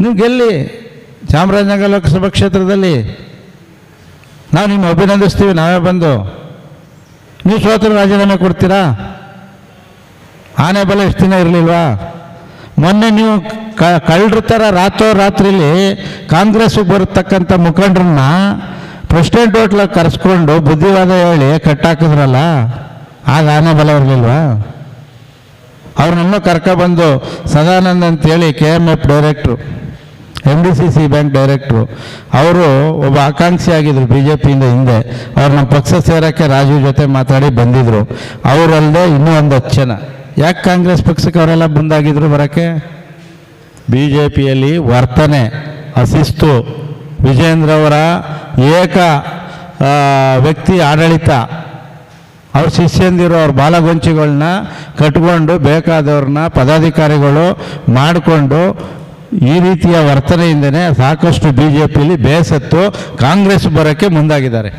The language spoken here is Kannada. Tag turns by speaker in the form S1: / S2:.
S1: ನೀವು ಗೆಲ್ಲಿ ಚಾಮರಾಜನಗರ ಲೋಕಸಭಾ ಕ್ಷೇತ್ರದಲ್ಲಿ. ನಾವು ನಿಮ್ಮ ಅಭಿನಂದಿಸ್ತೀವಿ, ನಾವೇ ಬಂದು. ನೀವು ಸೋತ್ರ ರಾಜೀನಾಮೆ ಕೊಡ್ತೀರಾ? ಆನೆ ಬಲ ಎಷ್ಟು ದಿನ ಇರಲಿಲ್ವಾ? ಮೊನ್ನೆ ನೀವು ಕ, ಕಳ್ಳರ ಥರ ರಾತ್ರೋ ರಾತ್ರಿಲಿ ಕಾಂಗ್ರೆಸ್ಗೆ ಬರತಕ್ಕಂಥ ಮುಖಂಡ್ರನ್ನ ಪ್ರೆಸಿಡೆಂಟ್ ಹೋಟ್ಲಾಗ ಕರೆಸ್ಕೊಂಡು ಬುದ್ಧಿವಾದ ಹೇಳಿ ಕಟ್ಟಾಕಿದ್ರಲ್ಲ, ಆಗ ಆನೆ ಬಲ ಇರಲಿಲ್ವಾ? ಅವ್ರನ್ನೆಲ್ಲ ಕರ್ಕೊಬಂದು ಸದಾನಂದ್ ಅಂತೇಳಿ K M F director. M D C C bank director ಅವರು ಒಬ್ಬ ಆಕಾಂಕ್ಷಿ ಆಗಿದ್ದರು ಬಿ ಜೆ ಪಿಯಿಂದ ಹಿಂದೆ. ಅವ್ರು ನಮ್ಮ ಪಕ್ಷ ಸೇರೋಕ್ಕೆ ರಾಜೀವ್ ಜೊತೆ ಮಾತಾಡಿ ಬಂದಿದ್ದರು ಅವರಲ್ಲದೆ ಇನ್ನೂ ಒಂದು ಹತ್ತು ಜನ. ಯಾಕೆ ಕಾಂಗ್ರೆಸ್ ಪಕ್ಷಕ್ಕೆ ಅವರೆಲ್ಲ ಬಂದಾಗಿದ್ರು ಬರೋಕ್ಕೆ? ಬಿ ಜೆ ಪಿಯಲ್ಲಿ ವರ್ತನೆ ಅಶಿಸ್ತು ವಿಜೇಂದ್ರ ಅವರ ಏಕ ವ್ಯಕ್ತಿ ಆಡಳಿತ. ಅವ್ರ ಶಿಷ್ಯಂದಿರೋ, ಅವ್ರ ಬಾಲಗೊಂಚಿಗಳನ್ನ ಕಟ್ಕೊಂಡು ಬೇಕಾದವ್ರನ್ನ ಪದಾಧಿಕಾರಿಗಳು ಮಾಡಿಕೊಂಡು ಈ ರೀತಿಯ ವರ್ತನೆಯಿಂದನೇ ಸಾಕಷ್ಟು ಬಿ ಜೆ ಪಿಲಿ ಬೇಸತ್ತು ಕಾಂಗ್ರೆಸ್ ಬರೋಕ್ಕೆ ಮುಂದಾಗಿದ್ದಾರೆ.